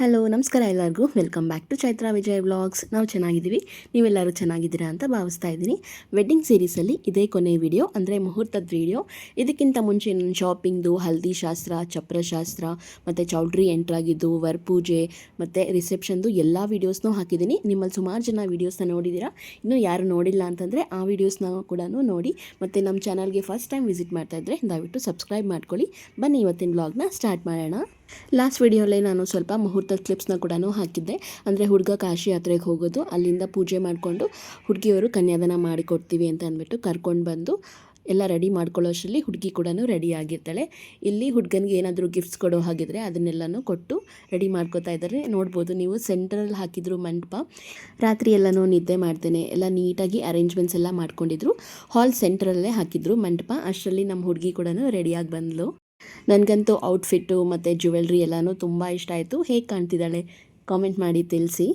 Hello, ನಮಸ್ಕಾರ ಎಲ್ಲರಿಗೂ. Welcome back to Chaitra Vijay vlogs. ನಾವು ಚೆನ್ನಾಗಿದ್ದೀವಿ. ನೀವೆಲ್ಲರೂ ಚೆನ್ನಾಗಿದ್ದೀರಾ ಅಂತ ಭಾವಿಸ್ತಾ ಇದ್ದೀನಿ. ವೆಡ್ಡಿಂಗ್ ಸೀರೀಸಲ್ಲಿ ಇದೇ ಕೊನೆ ವಿಡಿಯೋ ಅಂದರೆ ಮುಹೂರ್ತದ ವಿಡಿಯೋ ಇದಕ್ಕಿಂತ ಮುಂಚೆ ನನ್ನ ಶಾಪಿಂಗ್ದು ಹಲ್ದಿ ಶಾಸ್ತ್ರ ಚಪ್ರ ಶಾಸ್ತ್ರ ಮತ್ತು ಚೌಲ್ಟ್ರಿ ಎಂಟ್ರಾಗಿದ್ದು ವರ್ ಪೂಜೆ, ಮತ್ತು ರಿಸೆಪ್ಷನ್ದು ಎಲ್ಲ ವೀಡಿಯೋಸ್ನೂ ಹಾಕಿದ್ದೀನಿ. ನಿಮ್ಮಲ್ಲಿ ಸುಮಾರು ಜನ ವೀಡಿಯೋಸ್ನ ನೋಡಿದ್ದೀರಾ ಇನ್ನೂ ಯಾರು ನೋಡಿಲ್ಲ ಅಂತಂದರೆ ಆ ವೀಡಿಯೋಸ್ನ ಕೂಡ ನೋಡಿ. ಮತ್ತು ನಮ್ಮ ಚಾನಲ್ಗೆ ಫಸ್ಟ್ ಟೈಮ್ ವಿಸಿಟ್ ಮಾಡ್ತಾಯಿದ್ರೆ ದಯವಿಟ್ಟು ಸಬ್ಸ್ಕ್ರೈಬ್ ಮಾಡ್ಕೊಳ್ಳಿ. ಬನ್ನಿ ಇವತ್ತಿನ ಬ್ಲಾಗ್ನ ಸ್ಟಾರ್ಟ್ ಮಾಡೋಣ. ಲಾಸ್ಟ್ ವಿಡಿಯೋಲ್ಲೇ ನಾನು ಸ್ವಲ್ಪ ಮುಹೂರ್ತದ ಕ್ಲಿಪ್ಸ್ನ ಕೂಡ ಹಾಕಿದ್ದೆ. ಅಂದರೆ ಹುಡುಗ ಕಾಶಿ ಯಾತ್ರೆಗೆ ಹೋಗೋದು, ಅಲ್ಲಿಂದ ಪೂಜೆ ಮಾಡಿಕೊಂಡು ಹುಡುಗಿಯವರು ಕನ್ಯಾದಾನ ಮಾಡಿಕೊಡ್ತೀವಿ ಅಂತ ಅಂದ್ಬಿಟ್ಟು ಕರ್ಕೊಂಡು ಬಂದು ಎಲ್ಲ ರೆಡಿ ಮಾಡ್ಕೊಳ್ಳೋಷ್ಟರಲ್ಲಿ ಹುಡುಗಿ ಕೂಡ ರೆಡಿ ಆಗಿರ್ತಾಳೆ. ಇಲ್ಲಿ ಹುಡುಗನಿಗೆ ಏನಾದರೂ ಗಿಫ್ಟ್ಸ್ ಕೊಡೋ ಹಾಗಿದ್ರೆ ಅದನ್ನೆಲ್ಲನೂ ಕೊಟ್ಟು ರೆಡಿ ಮಾಡ್ಕೋತಾ ಇದ್ದಾರೆ. ನೋಡ್ಬೋದು ನೀವು ಸೆಂಟ್ರಲ್ಲಿ ಹಾಕಿದ್ರು ಮಂಟಪ. ರಾತ್ರಿ ಎಲ್ಲನೂ ನಿದ್ದೆ ಮಾಡ್ತೇನೆ. ಎಲ್ಲ ನೀಟಾಗಿ ಅರೇಂಜ್ಮೆಂಟ್ಸ್ ಎಲ್ಲ ಮಾಡ್ಕೊಂಡಿದ್ರು. ಹಾಲ್ ಸೆಂಟ್ರಲ್ಲೇ ಹಾಕಿದ್ರು ಮಂಟಪ. ಅಷ್ಟರಲ್ಲಿ ನಮ್ಮ ಹುಡುಗಿ ಕೂಡ ರೆಡಿಯಾಗಿ ಬಂದಳು ನನಗಂತೂ ಔಟ್ಫಿಟ್ಟು ಮತ್ತು ಜ್ಯುವೆಲ್ರಿ ಎಲ್ಲನೂ ತುಂಬ ಇಷ್ಟ ಆಯಿತು. ಹೇಗೆ ಕಾಣ್ತಿದ್ದಾಳೆ? ಕಾಮೆಂಟ್ ಮಾಡಿ ತಿಳಿಸಿ.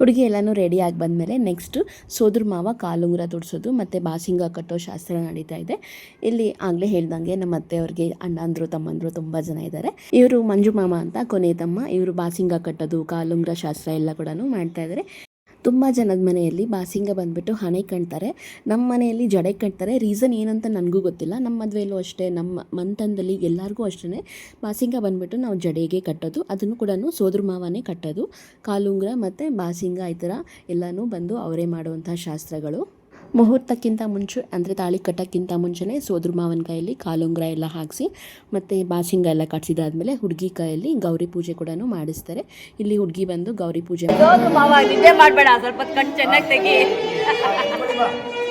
ಹುಡುಗಿ ಎಲ್ಲನೂ ರೆಡಿ ಆಗಿ ಬಂದಮೇಲೆ ನೆಕ್ಸ್ಟು ಸೋದ್ರ ಮಾವ ಕಾಲುಂಗುರ ತೊಡಿಸೋದು ಮತ್ತು ಬಾಸಿಂಗ ಕಟ್ಟೋ ಶಾಸ್ತ್ರ ನಡೀತಾ ಇದೆ. ಇಲ್ಲಿ ಆಗಲೇ ಹೇಳ್ದಂಗೆ ನಮ್ಮ ಅತ್ತೆಯವ್ರಿಗೆ ಅಣ್ಣಂದರು ತಮ್ಮಂದರು ತುಂಬ ಜನ ಇದ್ದಾರೆ ಇವರು ಮಂಜು ಮಾಮ ಅಂತ ಕೊನೆ ತಮ್ಮ ಇವರು ಬಾಸಿಂಗ ಕಟ್ಟೋದು ಕಾಲುಂಗುರ ಶಾಸ್ತ್ರ ಎಲ್ಲ ಕೂಡ ಮಾಡ್ತಾ ಇದ್ದಾರೆ ತುಂಬ ಜನದ ಮನೆಯಲ್ಲಿ ಬಾಸಿಂಗ ಬಂದುಬಿಟ್ಟು ಹಣೆ ಕಣ್ತಾರೆ. ನಮ್ಮ ಮನೆಯಲ್ಲಿ ಜಡೆ ಕಣ್ತಾರೆ. ರೀಸನ್ ಏನಂತ ನನಗೂ ಗೊತ್ತಿಲ್ಲ. ನಮ್ಮ ಮದುವೆಯಲ್ಲೂ ಅಷ್ಟೇ. ನಮ್ಮ ಮಂತಂದಲ್ಲಿ ಎಲ್ಲರಿಗೂ ಅಷ್ಟೇ ಬಾಸಿಂಗ ಬಂದುಬಿಟ್ಟು ನಾವು ಜಡೆಗೆ ಕಟ್ಟೋದು. ಅದನ್ನು ಕೂಡ ಸೋದ್ರ ಮಾವನೇ ಕಟ್ಟೋದು. ಕಾಲುಂಗ್ರ ಮತ್ತು ಬಾಸಿಂಗ ಈ ಥರ ಎಲ್ಲನೂ ಬಂದು ಅವರೇ ಮಾಡುವಂಥ ಶಾಸ್ತ್ರಗಳು. ಮುಹೂರ್ತಕ್ಕಿಂತ ಮುಂಚೆ ಅಂದರೆ ತಾಳಿ ಕಟ್ಟಕ್ಕಿಂತ ಮುಂಚೆನೇ ಸೋದ್ರ ಮಾವನ ಕೈಯಲ್ಲಿ ಕಾಲುಂಗ್ರ ಎಲ್ಲ ಹಾಕಿಸಿ ಮತ್ತು ಬಾಸಿಂಗ ಎಲ್ಲ ಕಟ್ಸಿದಾದ್ಮೇಲೆ ಹುಡುಗಿ ಕೈಯಲ್ಲಿ ಗೌರಿ ಪೂಜೆ ಕೂಡ ಮಾಡಿಸ್ತಾರೆ. ಇಲ್ಲಿ ಹುಡುಗಿ ಬಂದು ಗೌರಿ ಪೂಜೆ ಮಾಡಿ- ಮಾವ ನಿದ್ದೆ ಮಾಡಬೇಡ ಸ್ವಲ್ಪ ಕಣ್ಣು ಚೆನ್ನಾಗಿ ತೆಗಿ.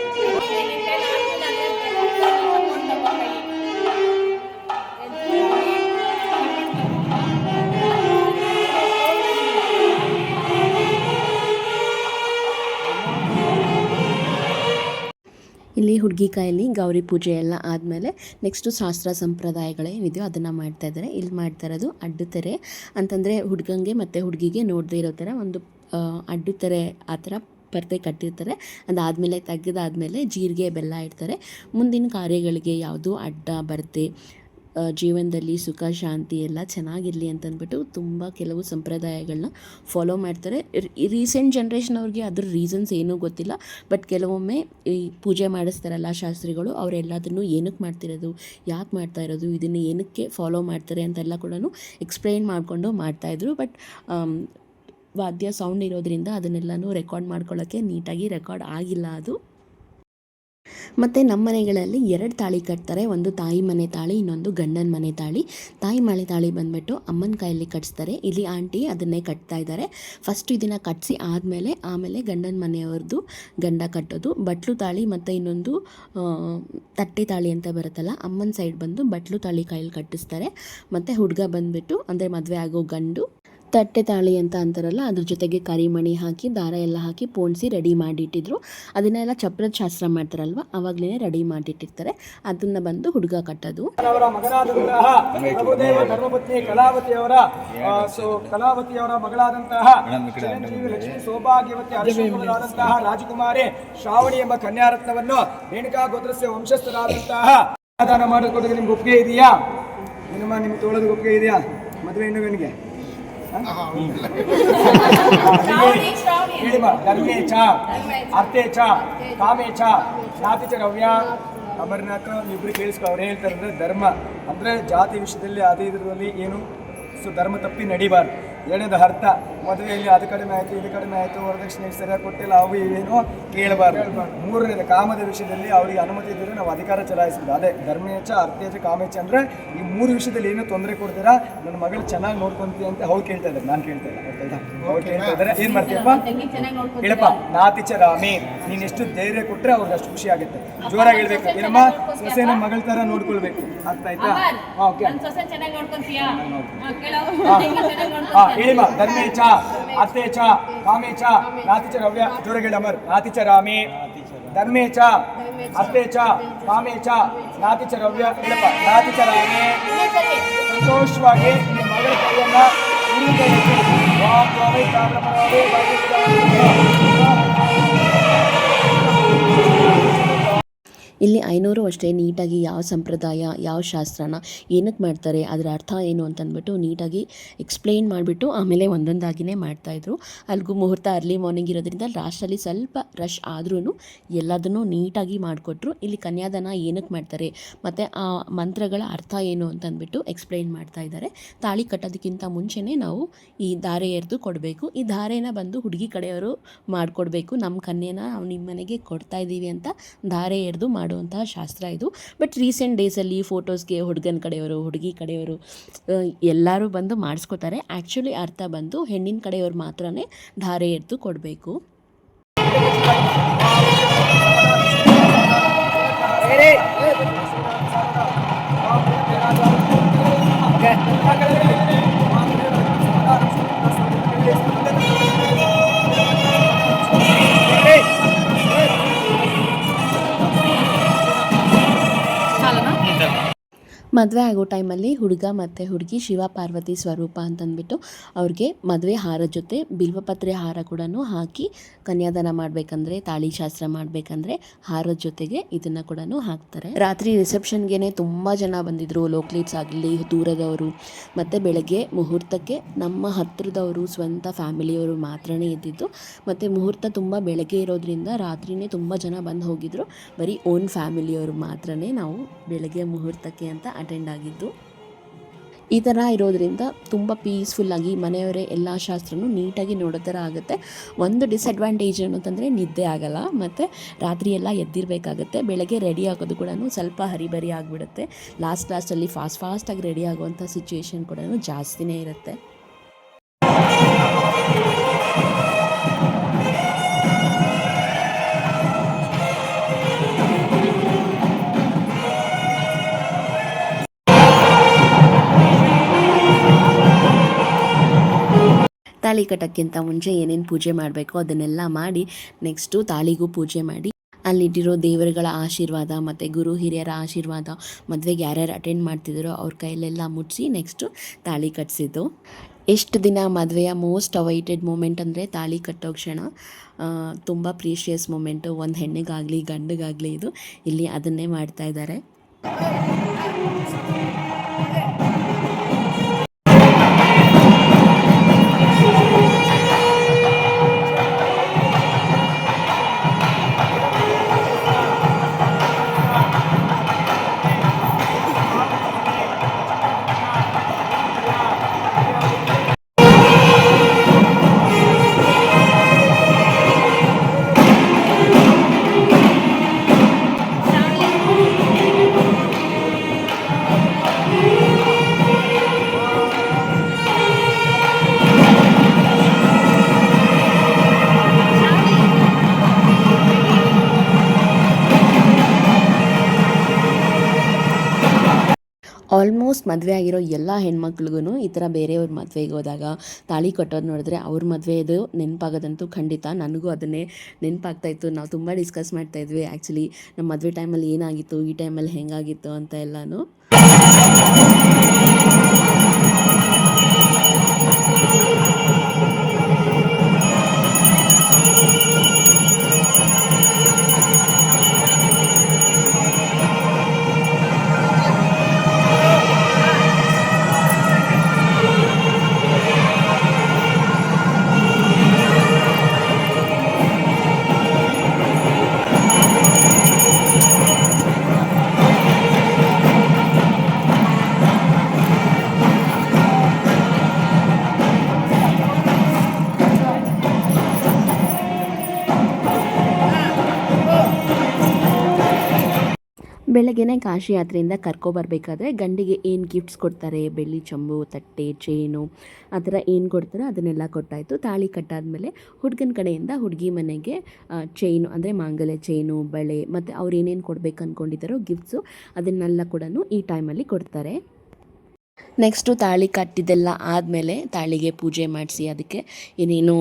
ಇಲ್ಲಿ ಹುಡುಗಿ ಕೈಯಲ್ಲಿ ಗೌರಿ ಪೂಜೆ ಎಲ್ಲ ಆದಮೇಲೆ ನೆಕ್ಸ್ಟು ಶಾಸ್ತ್ರ ಸಂಪ್ರದಾಯಗಳೇನಿದೆಯೋ ಅದನ್ನು ಮಾಡ್ತಾ ಇದ್ದಾರೆ. ಇಲ್ಲಿ ಮಾಡ್ತಾ ಇರೋದು ಅಡ್ಡು ತೆರೆ. ಅಂತಂದರೆ ಹುಡುಗಂಗೆ ಮತ್ತು ಹುಡುಗಿಗೆ ನೋಡದೇ ಇರೋ ಥರ ಒಂದು ಅಡ್ಡು ತೆರೆ ಆ ಥರ ಪರ್ದೆ ಕಟ್ಟಿರ್ತಾರೆ. ಅದಾದಮೇಲೆ ತೆಗೆದಾದ್ಮೇಲೆ ಜೀರಿಗೆ ಬೆಲ್ಲ ಇಡ್ತಾರೆ. ಮುಂದಿನ ಕಾರ್ಯಗಳಿಗೆ ಯಾವುದು ಅಡ್ಡ ಬರದೆ ಆ, ಜೀವನದಲ್ಲಿ ಸುಖ, ಶಾಂತಿ ಎಲ್ಲ ಚೆನ್ನಾಗಿರಲಿ ಅಂತಂದ್ಬಿಟ್ಟು ತುಂಬ ಕೆಲವು ಸಂಪ್ರದಾಯಗಳನ್ನ ಫಾಲೋ ಮಾಡ್ತಾರೆ. ರೀಸೆಂಟ್ ಜನ್ರೇಷನ್ ಅವ್ರಿಗೆ ಅದ್ರ ರೀಸನ್ಸ್ ಏನೂ ಗೊತ್ತಿಲ್ಲ. ಬಟ್ ಕೆಲವೊಮ್ಮೆ ಈ ಪೂಜೆ ಮಾಡಿಸ್ತಾರಲ್ಲ ಶಾಸ್ತ್ರಿಗಳು ಅವರೆಲ್ಲದನ್ನು ಏನಕ್ಕೆ ಮಾಡ್ತಿರೋದು, ಯಾಕೆ ಮಾಡ್ತಾ ಇರೋದು, ಇದನ್ನು ಏನಕ್ಕೆ ಫಾಲೋ ಮಾಡ್ತಾರೆ ಅಂತೆಲ್ಲ ಕೂಡ ಎಕ್ಸ್ಪ್ಲೈನ್ ಮಾಡಿಕೊಂಡು ಮಾಡ್ತಾಯಿದ್ರು ಬಟ್ ವಾದ್ಯ ಸೌಂಡ್ ಇರೋದ್ರಿಂದ ಅದನ್ನೆಲ್ಲನೂ ರೆಕಾರ್ಡ್ ಮಾಡ್ಕೊಳ್ಳೋಕ್ಕೆ ನೀಟಾಗಿ ರೆಕಾರ್ಡ್ ಆಗಿಲ್ಲ ಅದು. ಮತ್ತು ನಮ್ಮ ಮನೆಗಳಲ್ಲಿ ಎರಡು ತಾಳಿ ಕಟ್ತಾರೆ. ಒಂದು ತಾಯಿ ಮನೆ ತಾಳಿ, ಇನ್ನೊಂದು ಗಂಡನ ಮನೆ ತಾಳಿ. ತಾಯಿ ಮನೆ ತಾಳಿ ಬಂದುಬಿಟ್ಟು ಅಮ್ಮನ ಕೈಯಲ್ಲಿ ಕಟ್ಸ್ತಾರೆ. ಇಲ್ಲಿ ಆಂಟಿ ಅದನ್ನೇ ಕಟ್ತಾ ಇದ್ದಾರೆ. ಫಸ್ಟ್ ಇದನ್ನು ಕಟ್ಟಿಸಿ ಆದಮೇಲೆ, ಆಮೇಲೆ ಗಂಡನ ಮನೆಯವ್ರದ್ದು ಗಂಡ ಕಟ್ಟೋದು. ಬಟ್ಲು ತಾಳಿ ಮತ್ತು ಇನ್ನೊಂದು ತಟ್ಟೆ ತಾಳಿ ಅಂತ ಬರುತ್ತಲ್ಲ, ಅಮ್ಮನ ಸೈಡ್ ಬಂದು ಬಟ್ಲು ತಾಳಿ ಕೈಯಲ್ಲಿ ಕಟ್ಟಿಸ್ತಾರೆ. ಮತ್ತು ಹುಡುಗ ಬಂದುಬಿಟ್ಟು, ಅಂದರೆ ಮದುವೆ ಆಗೋ ಗಂಡು ತಟ್ಟೆ ತಾಳಿ ಅಂತ ಅಂತಾರಲ್ಲ, ಅದ್ರ ಜೊತೆಗೆ ಕರಿಮಣಿ ಹಾಕಿ, ದಾರ ಎಲ್ಲ ಹಾಕಿ ಪೋಣಿಸಿ ರೆಡಿ ಮಾಡಿಟ್ಟಿದ್ರು. ಅದನ್ನೆಲ್ಲ ಚಪ್ರದ ಶಾಸ್ತ್ರ ಮಾಡ್ತಾರಲ್ವ, ಅವಾಗಲೇ ರೆಡಿ ಮಾಡಿಟ್ಟಿರ್ತಾರೆ. ಅದನ್ನ ಬಂದು ಹುಡುಗ ಕಟ್ಟೋದು. ಅವರ ಮಗನಾದಂತಹ ಪ್ರಭುದೇವ ಧರ್ಮಪತ್ನಿ ಕಲಾವತಿಯವರ ಮಗಳಾದಂತಹ ಲಕ್ಷ್ಮಿ ಸೌಭಾಗ್ಯವತಿ ರಾಜಕುಮಾರಿ ಶ್ರಾವಣಿ ಎಂಬ ಕನ್ಯಾರತ್ನವನ್ನು ರೇಣುಕಾ ಗೋದ್ರಸ್ಯ ವಂಶಸ್ಥರಾದಂತಹ ದಾನ ಮಾಡಿಕೊಡೋದು ನಿಮ್ಗೆ ಒಪ್ಪಿಗೆ ಇದೆಯಾ? ನಿಮ್ಮ ನಿಮ್ಗೆ ತೋಳೋದಕ್ಕೆ ಒಪ್ಪಿಗೆ ಇದೆಯಾ? ಮದುವೆ ಹೇಳಿಮ್ಮ ಧರ್ಮೇ. ಚ ಅರ್ಥೇ ಚ ಕಾಮೇ ಚ ರವ್ಯ ಅಮರನಾಥ ಇಬ್ಬರು ಕೇಳಿಸ್ಕೊ ಅವ್ರು ಹೇಳ್ತಾರೆ ಅಂದ್ರೆ ಧರ್ಮ ಅಂದ್ರೆ ಜಾತಿ ವಿಷಯದಲ್ಲಿ ಅದೇ ಇದರಲ್ಲಿ ಏನು, ಸೊ ಧರ್ಮ ತಪ್ಪಿ ನಡಿಬಾರ್ದು. ಎರಡನೇದು ಅರ್ಥ ಮದುವೆಯಲ್ಲಿ ಅದು ಕಡಿಮೆ ಆಯಿತು ಇದು ಕಡಿಮೆ ಆಯಿತು ವರದಕ್ಷಿಣೆ ಸರಿಯಾಗಿ ಕೊಟ್ಟಿಲ್ಲ ಅವು ಏನು ಕೇಳಬಾರ್ದು. ಮೂರನೇದು ಕಾಮದ ವಿಷಯದಲ್ಲಿ ಅವರಿಗೆ ಅನುಮತಿ ಇದ್ದರೆ ನಾವು ಅಧಿಕಾರ ಚಲಾಯಿಸಬಹುದು ಅದೇ ಧರ್ಮೇಚ ಅರ್ಥೇಚ ಕಾಮೇಚ ಅಂದ್ರೆ ಈ ಮೂರು ವಿಷಯದಲ್ಲಿ ಏನೋ ತೊಂದರೆ ಕೊಡ್ತೀರಾ? ನನ್ನ ಮಗಳು ಚೆನ್ನಾಗಿ ನೋಡ್ಕೊಂತೀಯ ಅಂತ ಅವ್ರು ಕೇಳ್ತಾ ಇದ್ದಾರೆ. ನಾನು ಕೇಳ್ತಾ ಇಲ್ಲ ಆಯ್ತಾ? ಅವ್ರು ಕೇಳ್ತಾ ಇದ್ದಾರೆ. ಏನ್ ಮಾಡ್ತೀಯಪ್ಪ? ಹೇಳಪ್ಪ ನಾತಿಚ ರಾಮಿ ನೀನು ಎಷ್ಟು ಧೈರ್ಯ ಕೊಟ್ಟರೆ ಅವ್ರಿಗೆ ಅಷ್ಟು ಖುಷಿ ಆಗುತ್ತೆ. ಜೋರಾಗಿ ಹೇಳ್ಬೇಕು. ಏನಮ್ಮ? ಸೊಸೆನ ಮಗಳ ತರ ನೋಡ್ಕೊಳ್ಬೇಕು. ಅರ್ಥ ಆಯ್ತಾ? ಓಕೆ. ಹಾ, ಕೇಳು. ಹಾ. ಧರ್ಮೇ ಚ ಅರ್ಥೇ ಚ ಕಾಮೇ ಚ ರವ್ಯ ಜೋರಾಗಿ ಹೇಳಿ ಅಮರ್ ನಾತಿಚ ರಾಮಿ ಧರ್ಮೇ ಚ ಅರ್ಥೇ ಚ ಕಾಮೇ ಚ ರವ್ಯ ಸಂತೋಷವಾಗಿ ಮಗಳ ಕೈಯನ್ನ ಹುಡುಗ ಇಲ್ಲಿ ಐನೂರು ಅಷ್ಟೇ ನೀಟಾಗಿ ಯಾವ ಸಂಪ್ರದಾಯ, ಯಾವ ಶಾಸ್ತ್ರನ ಏನಕ್ಕೆ ಮಾಡ್ತಾರೆ, ಅದರ ಅರ್ಥ ಏನು ಅಂತಂದ್ಬಿಟ್ಟು ನೀಟಾಗಿ ಎಕ್ಸ್ಪ್ಲೈನ್ ಮಾಡಿಬಿಟ್ಟು ಆಮೇಲೆ ಒಂದೊಂದಾಗಿನೇ ಮಾಡ್ತಾಯಿದ್ರು ಅಲ್ಗೂ ಮುಹೂರ್ತ ಅರ್ಲಿ ಮಾರ್ನಿಂಗ್ ಇರೋದ್ರಿಂದ ಲಾಸ್ಟಲ್ಲಿ ಸ್ವಲ್ಪ ರಶ್ ಆದ್ರೂ ಎಲ್ಲದನ್ನೂ ನೀಟಾಗಿ ಮಾಡಿಕೊಟ್ರು. ಇಲ್ಲಿ ಕನ್ಯಾದಾನ ಏನಕ್ಕೆ ಮಾಡ್ತಾರೆ, ಮತ್ತು ಆ ಮಂತ್ರಗಳ ಅರ್ಥ ಏನು ಅಂತಂದ್ಬಿಟ್ಟು ಎಕ್ಸ್ಪ್ಲೈನ್ ಮಾಡ್ತಾ ಇದ್ದಾರೆ ತಾಳಿ ಕಟ್ಟೋದಕ್ಕಿಂತ ಮುಂಚೆನೇ ನಾವು ಈ ಧಾರೆ ಎರೆದು ಕೊಡಬೇಕು. ಈ ಧಾರೆನ ಬಂದು ಹುಡುಗಿ ಕಡೆಯವರು ಮಾಡಿಕೊಡ್ಬೇಕು. ನಮ್ಮ ಕನ್ಯೆನ ನಾವು ನಿಮ್ಮ ಮನೆಗೆ ಕೊಡ್ತಾ ಇದ್ದೀವಿ ಅಂತ ಧಾರೆ ಎರೆದು ಮಾಡುವಂತಹ ಶಾಸ್ತ್ರ ಇದು. ಬಟ್ ರೀಸೆಂಟ್ ಡೇಸಲ್ಲಿ ಫೋಟೋಸ್ಗೆ ಹುಡುಗನ ಕಡೆಯವರು, ಹುಡುಗಿ ಕಡೆಯವರು ಎಲ್ಲರೂ ಬಂದು ಮಾಡಿಸ್ಕೋತಾರೆ. ಆ್ಯಕ್ಚುಲಿ ಅರ್ಥ ಬಂದು ಹೆಣ್ಣಿನ ಕಡೆಯವ್ರು ಮಾತ್ರನೇ ಧಾರೆ ಎದ್ದು ಕೊಡಬೇಕು. ಮದುವೆ ಆಗೋ ಟೈಮಲ್ಲಿ ಹುಡುಗ ಮತ್ತು ಹುಡುಗಿ ಶಿವ ಪಾರ್ವತಿ ಸ್ವರೂಪ ಅಂತಂದ್ಬಿಟ್ಟು ಅವ್ರಿಗೆ ಮದುವೆ ಹಾರ ಜೊತೆ ಬಿಲ್ವಪತ್ರೆ ಹಾರ ಕೂಡ ಹಾಕಿ ಕನ್ಯಾದಾನ ಮಾಡಬೇಕಂದ್ರೆ, ತಾಳಿ ಶಾಸ್ತ್ರ ಮಾಡಬೇಕಂದ್ರೆ ಹಾರದ ಜೊತೆಗೆ ಇದನ್ನು ಕೂಡ ಹಾಕ್ತಾರೆ. ರಾತ್ರಿ ರಿಸೆಪ್ಷನ್ಗೆ ತುಂಬ ಜನ ಬಂದಿದ್ದರು ಲೋಕ್ಲೀಟ್ಸ್ ಆಗಲಿ, ದೂರದವರು. ಮತ್ತು ಬೆಳಗ್ಗೆ ಮುಹೂರ್ತಕ್ಕೆ ನಮ್ಮ ಹತ್ತಿರದವರು ಸ್ವಂತ ಫ್ಯಾಮಿಲಿಯವರು ಮಾತ್ರನೇ ಇದ್ದಿದ್ದು. ಮತ್ತು ಮುಹೂರ್ತ ತುಂಬ ಬೆಳಗ್ಗೆ ಇರೋದ್ರಿಂದ ರಾತ್ರಿನೇ ತುಂಬ ಜನ ಬಂದು ಹೋಗಿದ್ರು. ಬರೀ ಓನ್ ಫ್ಯಾಮಿಲಿಯವರು ಮಾತ್ರನೇ ನಾವು ಬೆಳಗ್ಗೆ ಮುಹೂರ್ತಕ್ಕೆ ಅಂತ ಅಟೆಂಡ್ ಆಗಿದ್ದು. ಈ ಥರ ಇರೋದರಿಂದ ತುಂಬ ಪೀಸ್ಫುಲ್ಲಾಗಿ ಮನೆಯವರೇ ಎಲ್ಲ ಶಾಸ್ತ್ರನೂ ನೀಟಾಗಿ ನೋಡೋ ಥರ ಆಗುತ್ತೆ. ಒಂದು ಡಿಸ್ಅಡ್ವಾಂಟೇಜ್ ಏನು ಅಂತಂದರೆ ನಿದ್ದೆ ಆಗಲ್ಲ. ಮತ್ತು ರಾತ್ರಿ ಎಲ್ಲ ಎದ್ದಿರಬೇಕಾಗುತ್ತೆ. ಬೆಳಗ್ಗೆ ರೆಡಿ ಆಗೋದು ಕೂಡ ಸ್ವಲ್ಪ ಹರಿಬರಿ ಆಗಿಬಿಡುತ್ತೆ. ಲಾಸ್ಟ್ ಲಾಸ್ಟಲ್ಲಿ ಫಾಸ್ಟ್ ಫಾಸ್ಟಾಗಿ ರೆಡಿ ಆಗುವಂಥ ಸಿಚುವೇಶನ್ ಕೂಡ ಜಾಸ್ತಿನೇ ಇರುತ್ತೆ. ತಾಳಿ ಕಟ್ಟೋಕ್ಕಿಂತ ಮುಂಚೆ ಏನೇನು ಪೂಜೆ ಮಾಡಬೇಕು ಅದನ್ನೆಲ್ಲ ಮಾಡಿ ನೆಕ್ಸ್ಟು ತಾಳಿಗೂ ಪೂಜೆ ಮಾಡಿ. ಅಲ್ಲಿಟ್ಟಿರೋ ದೇವರುಗಳ ಆಶೀರ್ವಾದ ಮತ್ತು ಗುರು ಹಿರಿಯರ ಆಶೀರ್ವಾದ, ಮದುವೆಗೆ ಯಾರ್ಯಾರು ಅಟೆಂಡ್ ಮಾಡ್ತಿದ್ದಾರೋ ಅವ್ರ ಕೈಲೆಲ್ಲ ಮುಟ್ಟಿಸಿ ನೆಕ್ಸ್ಟು ತಾಳಿ ಕಟ್ಸಿದ್ದು. ಎಷ್ಟು ದಿನ ಮದುವೆಯ ಮೋಸ್ಟ್ ಅವೈಟೆಡ್ ಮೂಮೆಂಟ್ ಅಂದರೆ ತಾಳಿ ಕಟ್ಟೋ ಕ್ಷಣ. ತುಂಬ ಪ್ರೀಶಿಯಸ್ ಮೂಮೆಂಟು ಒಂದು ಹೆಣ್ಣಿಗಾಗಲಿ ಗಂಡಿಗಾಗಲಿ ಇದು ಇಲ್ಲಿ ಅದನ್ನೇ ಮಾಡ್ತಾ ಇದ್ದಾರೆ. ಆಲ್ಮೋಸ್ಟ್ ಮದುವೆ ಆಗಿರೋ ಎಲ್ಲ ಹೆಣ್ಮಕ್ಳಿಗೂ ಈ ಥರ ಬೇರೆಯವ್ರ ಮದುವೆಗೆ ಹೋದಾಗ ತಾಳಿ ಕಟ್ಟೋದು ನೋಡಿದ್ರೆ ಅವ್ರ ಮದುವೆದು ನೆನಪಾಗೋದಂತೂ ಖಂಡಿತ. ನನಗೂ ಅದನ್ನೇ ನೆನಪಾಗ್ತಾ ಇತ್ತು. ನಾವು ತುಂಬ ಡಿಸ್ಕಸ್ ಮಾಡ್ತಾ ಇದ್ವಿ. ಆ್ಯಕ್ಚುಲಿ ನಮ್ಮ ಮದುವೆ ಟೈಮಲ್ಲಿ ಏನಾಗಿತ್ತು, ಈ ಟೈಮಲ್ಲಿ ಹೆಂಗಾಗಿತ್ತು ಅಂತ ಎಲ್ಲನೂ. ಬೆಳಗ್ಗೆನೇ ಕಾಶಿ ಯಾತ್ರೆಯಿಂದ ಕರ್ಕೊಬರ್ಬೇಕಾದ್ರೆ ಗಂಡಿಗೆ ಏನು ಗಿಫ್ಟ್ಸ್ ಕೊಡ್ತಾರೆ? ಬೆಳ್ಳಿ ಚಂಬು, ತಟ್ಟೆ ಚೇನು ಆ ಥರ ಏನು ಕೊಡ್ತಾರೋ ಅದನ್ನೆಲ್ಲ ಕೊಟ್ಟಾಯಿತು. ತಾಳಿ ಕಟ್ಟಾದಮೇಲೆ ಹುಡುಗನ ಕಡೆಯಿಂದ ಹುಡುಗಿ ಮನೆಗೆ ಚೈನು ಅಂದರೆ ಮಾಂಗಲ್ಯ ಚೈನು ಬಳೆ ಮತ್ತು ಅವ್ರು ಏನೇನು ಕೊಡ್ಬೇಕು ಅಂದ್ಕೊಂಡಿದ್ದಾರೋ ಗಿಫ್ಟ್ಸು ಅದನ್ನೆಲ್ಲ ಕೂಡ ಈ ಟೈಮಲ್ಲಿ ಕೊಡ್ತಾರೆ. ನೆಕ್ಸ್ಟು ತಾಳಿ ಕಟ್ಟಿದ್ದೆಲ್ಲ ಆದಮೇಲೆ ತಾಳಿಗೆ ಪೂಜೆ ಮಾಡಿಸಿ ಅದಕ್ಕೆ ಏನೇನು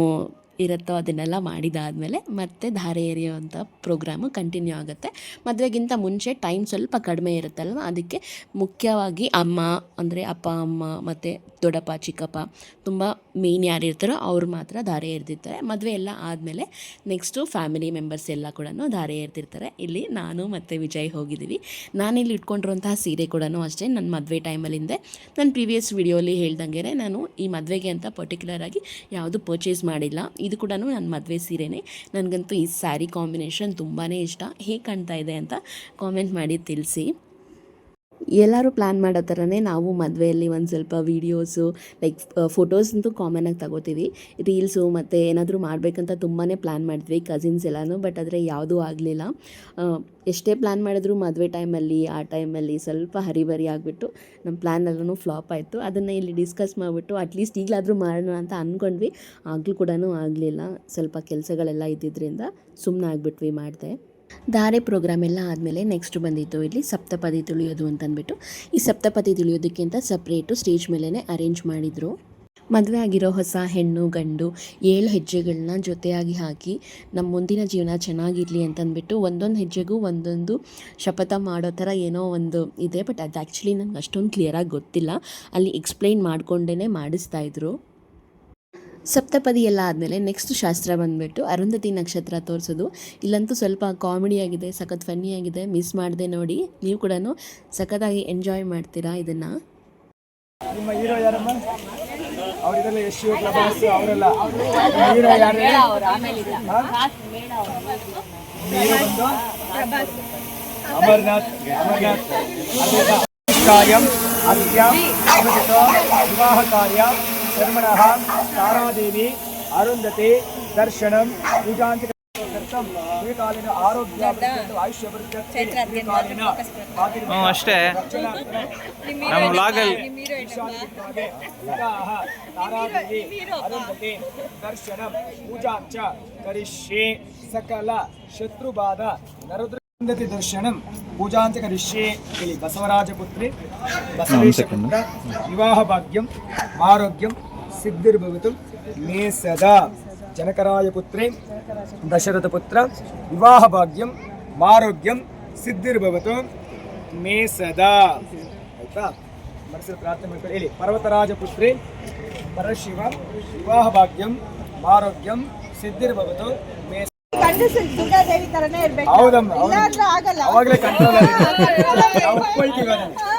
ಇರುತ್ತೋ ಅದನ್ನೆಲ್ಲ ಮಾಡಿದಾದಮೇಲೆ ಮತ್ತೆ ಧಾರೆ ಎರೆಯುವಂಥ ಪ್ರೋಗ್ರಾಮು ಕಂಟಿನ್ಯೂ ಆಗುತ್ತೆ. ಮದುವೆಗಿಂತ ಮುಂಚೆ ಟೈಮ್ ಸ್ವಲ್ಪ ಕಡಿಮೆ ಇರುತ್ತಲ್ವ? ಅದಕ್ಕೆ ಮುಖ್ಯವಾಗಿ ಅಮ್ಮ, ಅಂದರೆ ಅಪ್ಪ, ಅಮ್ಮ ಮತ್ತು ದೊಡ್ಡಪ್ಪ, ಚಿಕ್ಕಪ್ಪ ತುಂಬ ಮೇನ್ ಯಾರು ಇರ್ತಾರೋ ಅವ್ರು ಮಾತ್ರ ಧಾರೆ ಎರೆದಿರ್ತಾರೆ. ಮದುವೆ ಎಲ್ಲ ಆದಮೇಲೆ ನೆಕ್ಸ್ಟು ಫ್ಯಾಮಿಲಿ ಮೆಂಬರ್ಸ್ ಎಲ್ಲ ಕೂಡ ಧಾರೆ ಎರೆದಿರ್ತಾರೆ. ಇಲ್ಲಿ ನಾನು ಮತ್ತು ವಿಜಯ್ ಹೋಗಿದ್ದೀವಿ. ನಾನಿಲ್ಲಿ ಇಟ್ಕೊಂಡಿರುವಂತಹ ಸೀರೆ ಕೂಡ ಅಷ್ಟೇ ನನ್ನ ಮದುವೆ ಟೈಮಲ್ಲಿಂದೆ ನನ್ನ ಪ್ರೀವಿಯಸ್ ವಿಡಿಯೋಲಿ ಹೇಳ್ದಂಗೆ ನಾನು ಈ ಮದುವೆಗೆ ಅಂತ ಪರ್ಟಿಕ್ಯುಲರ್ ಆಗಿ ಯಾವುದು ಪರ್ಚೇಸ್ ಮಾಡಿಲ್ಲ. ಇದು ಕೂಡ ನನ್ನ ಮದುವೆ ಸೀರೆನೇ. ನನಗಂತೂ ಈ ಸ್ಯಾರಿ ಕಾಂಬಿನೇಷನ್ ತುಂಬಾ ಇಷ್ಟ. ಹೇಗೆ ಕಾಣ್ತಾ ಇದೆ ಅಂತ ಕಾಮೆಂಟ್ ಮಾಡಿ ತಿಳಿಸಿ. ಎಲ್ಲರೂ ಪ್ಲ್ಯಾನ್ ಮಾಡೋ ಥರನೇ ನಾವು ಮದುವೆಯಲ್ಲಿ ಒಂದು ಸ್ವಲ್ಪ ವೀಡಿಯೋಸು ಲೈಕ್ ಫೋಟೋಸ್ ಅಂತೂ ಕಾಮನಾಗಿ ತಗೋತೀವಿ. ರೀಲ್ಸು ಮತ್ತು ಏನಾದರೂ ಮಾಡಬೇಕಂತ ತುಂಬಾ ಪ್ಲ್ಯಾನ್ ಮಾಡಿದ್ವಿ ಕಸಿನ್ಸ್ ಎಲ್ಲನೂ ಬಟ್ ಆದರೆ ಯಾವುದೂ ಆಗಲಿಲ್ಲ. ಎಷ್ಟೇ ಪ್ಲ್ಯಾನ್ ಮಾಡಿದ್ರು ಮದುವೆ ಟೈಮಲ್ಲಿ ಆ ಟೈಮಲ್ಲಿ ಸ್ವಲ್ಪ ಹರಿಬರಿ ಆಗಿಬಿಟ್ಟು ನಮ್ಮ ಪ್ಲ್ಯಾನ್ ಎಲ್ಲನೂ ಫ್ಲಾಪ್ ಆಯಿತು. ಅದನ್ನು ಇಲ್ಲಿ ಡಿಸ್ಕಸ್ ಮಾಡಿಬಿಟ್ಟು ಅಟ್ಲೀಸ್ಟ್ ಈಗಲಾದರೂ ಮಾಡೋಣ ಅಂತ ಅಂದ್ಕೊಂಡ್ವಿ ಆಗಲೂ ಕೂಡ ಆಗಲಿಲ್ಲ. ಸ್ವಲ್ಪ ಕೆಲಸಗಳೆಲ್ಲ ಇದ್ದಿದ್ದರಿಂದ ಸುಮ್ಮನೆ ಆಗಿಬಿಟ್ವಿ ಮಾಡಿದೆ. ಧಾರೆ ಪ್ರೋಗ್ರಾಮ್ ಎಲ್ಲ ಆದಮೇಲೆ ನೆಕ್ಸ್ಟ್ ಬಂದಿತ್ತು. ಇಲ್ಲಿ ಸಪ್ತಪದಿ ತುಳಿಯೋದು ಅಂತಂದ್ಬಿಟ್ಟು. ಈ ಸಪ್ತಪದಿ ತುಳಿಯೋದಕ್ಕಿಂತ ಸಪ್ರೇಟು ಸ್ಟೇಜ್ ಮೇಲೇ ಅರೇಂಜ್ ಮಾಡಿದರು. ಮದುವೆ ಆಗಿರೋ ಹೊಸ ಹೆಣ್ಣು, ಗಂಡು ಏಳು ಹೆಜ್ಜೆಗಳನ್ನ ಜೊತೆಯಾಗಿ ಹಾಕಿ ನಮ್ಮ ಮುಂದಿನ ಜೀವನ ಚೆನ್ನಾಗಿರಲಿ ಅಂತಂದ್ಬಿಟ್ಟು ಒಂದೊಂದು ಹೆಜ್ಜೆಗೂ ಒಂದೊಂದು ಶಪಥ ಮಾಡೋ ಥರ ಏನೋ ಒಂದು ಇದೆ ಬಟ್ ಅದು ಆ್ಯಕ್ಚುಲಿ ನನಗೆ ಅಷ್ಟೊಂದು ಕ್ಲಿಯರಾಗಿ ಗೊತ್ತಿಲ್ಲ. ಅಲ್ಲಿ ಎಕ್ಸ್ಪ್ಲೈನ್ ಮಾಡಿಕೊಂಡೇ ಮಾಡಿಸ್ತಾ ಇದ್ರು. ಸಪ್ತಪದಿ ಎಲ್ಲ ಆದಮೇಲೆ ನೆಕ್ಸ್ಟ್ ಶಾಸ್ತ್ರ ಬಂದುಬಿಟ್ಟು ಅರುಂಧತಿ ನಕ್ಷತ್ರ ತೋರಿಸೋದು. ಇಲ್ಲಂತೂ ಸ್ವಲ್ಪ ಕಾಮಿಡಿಯಾಗಿದೆ ಸಖತ್ ಫನ್ನಿಯಾಗಿದೆ ಮಿಸ್ ಮಾಡದೆ ನೋಡಿ. ನೀವು ಕೂಡ ಸಖತ್ತಾಗಿ ಎಂಜಾಯ್ ಮಾಡ್ತೀರಾ ಇದನ್ನು? ನಿಮ್ಮ ಹೀರೋ ಯಾರಮ್ಮ? ಅವರಿಗೆಲ್ಲ ಯಶ್ ಪ್ರಭಾಸ್ ಅವರೆಲ್ಲ? ಹೀರೋ ಯಾರು? ಹೇಳಿ? ಹಾ? ನಿಮ್ಮ ಹೀರೋ ಬಂದು? ಅಮರ್ನಾಥ್ ಅವಧಿತ ವಿವಾಹ ಕಾರ್ಯ ಶರ್ಮಣಃ ತಾರಾದೇವಿ ಅರುಂಧತಿ ದರ್ಶನಂ ಪೂಜಾಂತಿ ಕರ್ತಂ ದೀರ್ಘಕಾಲೀನ ಆರೋಗ್ಯ ಅಭಿವೃದ್ಧಿ, ಆಯುಷ್ಯ ಅಭಿವೃದ್ಧಿ, ದೀರ್ಘಕಾಲೀನ ಹ್ಞೂ ಅಷ್ಟೇ. ನಮ್ಮ ವ್ಲಾಗಲ್ಲಿ ದರ್ಶನ ಪೂಜಾಂಚ ಕರಿಷ್ಯೆ ಸಕಲ ಶತ್ರುಬಾಧ ನರುದ್ರಂದತಿ ದರ್ಶನಂ ಪೂಜಾಂಚ ಕರಿಷ್ಯೆ ಇಲ್ಲಿ ಬಸವರಾಜ ಪುತ್ರಿ ಬಸವೇಶ ಪುತ್ರ ವಿವಾಹ ಭಾಗ್ಯಂ ಆರೋಗ್ಯಂ ಸಿದ್ಧಿರ್ಭವತು. ಮೇ ಸದಾ. ಜನಕರಾಯ ಪುತ್ರಿ ದಶರಥ ಪುತ್ರ ವಿವಾಹ ಭಾಗ್ಯಂ ಆರೋಗ್ಯಂ ಸಿದ್ಧಿರ್ಭವತು. ಮೇ ಸದಾ. ಆಯ್ತಾ? ಮನಸ್ಸಲ್ಲಿ ಪ್ರಾರ್ಥನೆ ಮಾಡ್ಕೊಳ್ಳಿ. ಹೇಳಿ. ಪರ್ವತರಾಜ ಪುತ್ರಿ ಪರಶಿವ ವಿವಾಹ ಭಾಗ್ಯಂ ಆರೋಗ್ಯಂ ಸಿದ್ಧಿರ್ಭವತು. ಮೇ ಹೌದಮ್ಮ ಆಗಲ್ಲ. ಅವಾಗಲೇ ಕಂಟ್ರೋಲ್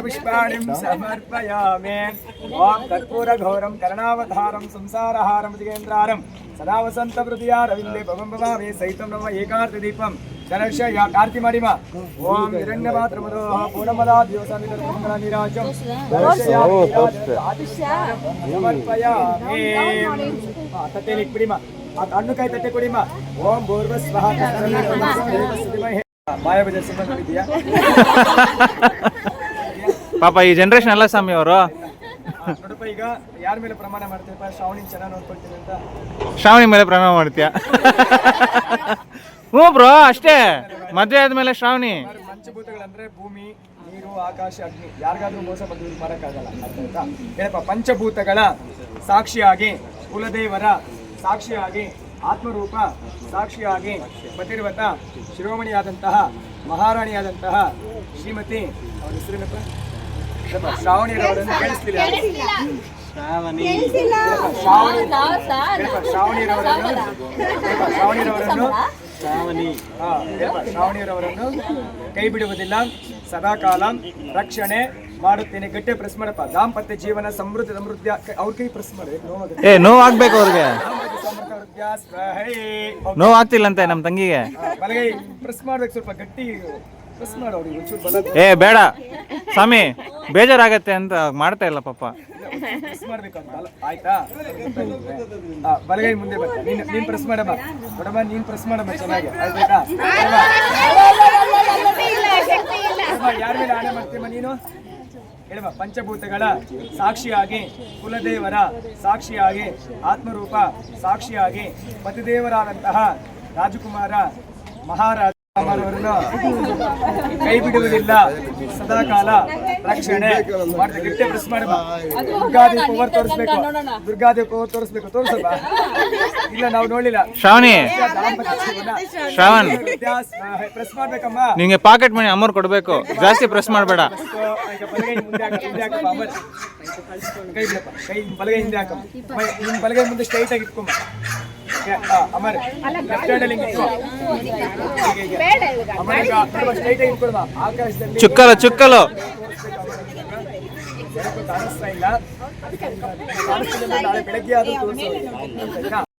पुष्पाणिं समर्पयामे ॐ कर्पूरघोरं कर्णावधारं संसारहारं जिगेन्द्रारं सदा वसन्तवृदया रविन्दे पवं भवामि सहितं नव एकार्धदीपम् ಗಣೇಶ ಯಾ ಕಾರ್ತಿ ಮಾಡಿಮ. ಓಂ ಹಿರಣ್ಯ ಮಾತ್ರ ಪೂರ್ಣಮದಾ ದಿವಸ ಮಂಗಳ ನಿರಾಜಂ. ಆ, ತಟ್ಟೆಯಲ್ಲಿ ಇಟ್ಬಿಡಿಮ ಆ ಹಣ್ಣುಕಾಯಿ ತಟ್ಟೆ ಕೊಡಿಮ. ಓಂ ಭೂರ್ವ ಸ್ವಹ ಮಾಯ ಬಜಾರ್ ಸಿನಿಮಾ ನೋಡಿದ್ಯಾ ಪಾಪ ಈ ಜನರೇಷನ್ ಅಲ್ಲ ಸ್ವಾಮಿ ಅವರು. ನೋಡಪ್ಪ ಈಗ ಯಾರ ಮೇಲೆ ಪ್ರಮಾಣ ಮಾಡ್ತೀಯಪ್ಪ? ಶ್ರಾವಣಿ ಚೆನ್ನಾಗಿ ನೋಡ್ಕೊಳ್ತೀನಿ ಅಂತ. ಶ್ರಾವಣಿ ಮೇಲೆ ಪ್ರಮಾಣ ಮಾಡ್ತೀಯ? ಹ್ಞೂ ಬ್ರೋ ಅಷ್ಟೇ. ಮದುವೆ ಆದ್ಮೇಲೆ ಶ್ರಾವಣಿ. ಪಂಚಭೂತಗಳಂದ್ರೆ ಭೂಮಿ ನೀರು ಆಕಾಶ ಅಗ್ನಿ. ಯಾರಿಗಾದ್ರೂ ಮೋಸ ಬಂದು ಮಾಡಕ್ಕಾಗಲ್ಲ ಆಯ್ತಾ? ಹೇಳಪ್ಪ ಪಂಚಭೂತಗಳ ಸಾಕ್ಷಿಯಾಗಿ ಕುಲದೇವರ ಸಾಕ್ಷಿಯಾಗಿ ಆತ್ಮರೂಪ ಸಾಕ್ಷಿಯಾಗಿ ಪತಿರ್ವತ ಶಿರೋಮಣಿಯಾದಂತಹ ಮಹಾರಾಣಿಯಾದಂತಹ ಶ್ರೀಮತಿ ಅವರ ಹೆಸರೇನಪ್ಪ? ಶ್ರಾವಣಿರವರನ್ನು ಶ್ರಾವಣಿಯರವರನ್ನು ಕೇಳಿಸ್ತಿಲ್ಲ ಶ್ರಾವಣಿ ಹೇಳಪ್ಪ, ಹಾ, ಕೈ ಬಿಡುವುದಿಲ್ಲ ಸದಾಕಾಲ ರಕ್ಷಣೆ ಮಾಡುತ್ತೇನೆ ಗಟ್ಟಿ ಪ್ರೆಸ್ ಮಾಡಪ್ಪ ದಾಂಪತ್ಯ ಜೀವನ ಸಮೃದ್ಧಿ ಸಮೃದ್ಧಿ ಅವ್ರ ಕೈ ಪ್ರೆಸ್ ಮಾಡಿ. ಏ ನೋವು ಆಗ್ಬೇಕು ಅವ್ರಿಗೆ ನೋವಾಗ್ತಿಲ್ಲಂತೆ ನಮ್ಮ ತಂಗಿಗೆ ಬಲಗೈ ಪ್ರೆಸ್ ಮಾಡ್ಬೇಕು ಸ್ವಲ್ಪ ಗಟ್ಟಿ ಏ ಬೇಡ. ಸ್ವಾಮಿ ಬೇಜಾರಾಗತ್ತೆ ಅಂತ ಮಾಡ್ತಾ ಇಲ್ಲ ಪಾಪ. ಪ್ರೆಸ್ ಮಾಡ್ಬೇಕು ಅಂತ ಆಯ್ತಾ? ಬಲಗೈ ಮುಂದೆ ಬರ್ತಾ ನೀನ್ ನೀನ್ ಪ್ರೆಸ್ ಮಾಡಮ್ಮ ನೋಡಮ್ಮ ನೀನ್ ಪ್ರೆಸ್ ಮಾಡಮ್ಮ ಚೆನ್ನಾಗಿ. ಆಯ್ತಾ ಯಾರ ಮೇಲೆ ಆಣೆ ಮಾಡ್ತೀಯಮ್ಮ ನೀನು? ಹೇಳಮ್ಮ ಪಂಚಭೂತಗಳ ಸಾಕ್ಷಿಯಾಗಿ ಕುಲದೇವರ ಸಾಕ್ಷಿಯಾಗಿ ಆತ್ಮರೂಪ ಸಾಕ್ಷಿಯಾಗಿ ಪತಿದೇವರಾದಂತಹ ರಾಜಕುಮಾರ ಮಹಾರಾಜ ಕೈ ಬಿಡುವುದಿಲ್ಲ. ಸದಾ ಕಾಲ ರಕ್ಷಣೆ ಮಾಡ್ತಾ ಗಟ್ಟಿ ಪ್ರೆಸ್ ಮಾಡಮ್ಮ ದುರ್ಗಾದಿ ಪವರ್ ತೋರಿಸ್ಬೇಕು. ದುರ್ಗಾದಿ ಪವರ್ ತೋರಿಸ್ಬೇಕು. ತೋರಿಸಲ್ಲ ಇಲ್ಲ ನಾವು ನೋಡ್ಲಿಲ್ಲ. ಶ್ರಾವಣಿ. ಶ್ರಾವಣ್. ಪ್ರೆಸ್ ಮಾಡ್ಬೇಕಮ್ಮ. ನಿಂಗೆ ಪಾಕೆಟ್ ಮನಿ ಅಮೌಂಟ್ ಕೊಡ್ಬೇಕು. ಜಾಸ್ತಿ ಪ್ರೆಸ್ ಮಾಡಬೇಡ. ಕೈ ಬಲಗೈ ಹಿಂದೆ ಹಾಕಮ್ಮ. ನಿಮ್ ಬಲಗೈ ಮುಂದೆ ಸ್ಟ್ರೈಟ್ ಆಗಿ ಇಟ್ಕೊಮ್ಮ ಚುಕ್ಕಲು ಚುಕ್ಕಲು?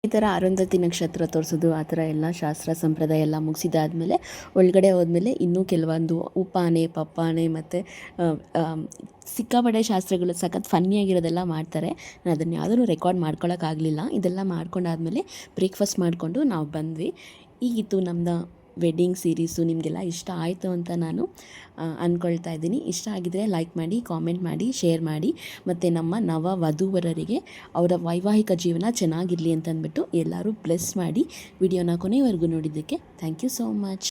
ಈ ಥರ ಅರುಂಧತಿ ನಕ್ಷತ್ರ ತೋರಿಸೋದು ಆ ಥರ ಎಲ್ಲ ಶಾಸ್ತ್ರ ಸಂಪ್ರದಾಯ ಎಲ್ಲ ಮುಗಿಸಿದಾದ್ಮೇಲೆ ಒಳಗಡೆ ಹೋದ್ಮೇಲೆ ಇನ್ನೂ ಕೆಲವೊಂದು ಉಪ್ಪಾನೆ ಪಪ್ಪಾನೆ ಮತ್ತು ಸಿಕ್ಕಾಪಟ್ಟೆ ಶಾಸ್ತ್ರಗಳು ಸಖತ್ ಫನ್ನಿಯಾಗಿರೋದೆಲ್ಲ ಮಾಡ್ತಾರೆ. ನಾನು ಅದನ್ನು ಯಾವುದೂ ರೆಕಾರ್ಡ್ ಮಾಡ್ಕೊಳ್ಳೋಕ್ಕಾಗಲಿಲ್ಲ ಇದೆಲ್ಲ ಮಾಡ್ಕೊಂಡಾದ್ಮೇಲೆ ಬ್ರೇಕ್ಫಾಸ್ಟ್ ಮಾಡಿಕೊಂಡು ನಾವು ಬಂದ್ವಿ. ಈಗಿತ್ತು ನಮ್ಮದು ವೆಡ್ಡಿಂಗ್ ಸೀರೀಸು ನಿಮಗೆಲ್ಲ ಇಷ್ಟ ಆಯಿತು ಅಂತ ನಾನು ಅಂದ್ಕೊಳ್ತಾ ಇದ್ದೀನಿ. ಇಷ್ಟ ಆಗಿದರೆ ಲೈಕ್ ಮಾಡಿ ಕಾಮೆಂಟ್ ಮಾಡಿ ಶೇರ್ ಮಾಡಿ. ಮತ್ತು ನಮ್ಮ ನವ ವಧುವರರಿಗೆ ಅವರ ವೈವಾಹಿಕ ಜೀವನ ಚೆನ್ನಾಗಿರಲಿ ಅಂತಂದ್ಬಿಟ್ಟು ಎಲ್ಲರೂ ಬ್ಲೆಸ್ ಮಾಡಿ ವಿಡಿಯೋನ ಕೊನೆವರೆಗೂ ನೋಡಿದ್ದಕ್ಕೆ ಥ್ಯಾಂಕ್ ಯು ಸೋ ಮಚ್